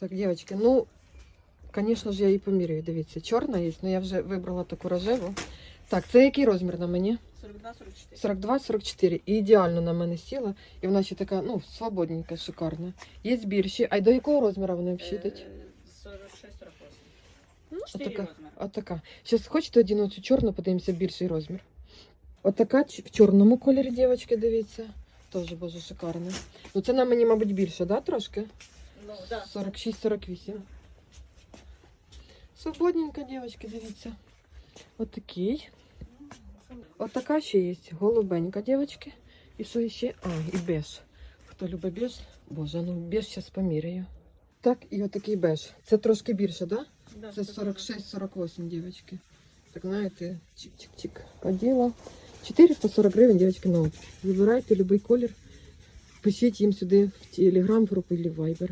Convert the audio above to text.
Так, дівчатки, ну, звісно ж, я її поміряю. Дивіться, чорна є, але я вже вибрала таку рожеву. Так, це який розмір на мені? 42-44. 42-44. І ідеально на мене сіла. І вона ще така, ну, свободненька, шикарна. Є більші. А й до якого розміру вона? Е, 46-48. Ну, отака. Отака. Зараз хочете один оцю чорну, подивимося більший розмір. Отака в чорному кольорі, дівчатки, дивіться. Теж, боже, шикарна. Ну, це на мені, мабуть, більше, да, трошки? Ну, да. 46-48. Свободненька, дівчатки, дивіться. Отакий. Отака ще є. Голубенька, дівчатки. І що ще? А, і беж. Хто любить беж? Боже, ну беж зараз поміряю. Так, і отакий беж. Це трошки більше, так? Да? Це це 46-48, дівчатки. Так знаєте, чик-чик-чик. Оділа. 440 гривень, дівчатки, на опт. Вибирайте будь-який колір. Пишіть їм сюди в Telegram групу або в Viber.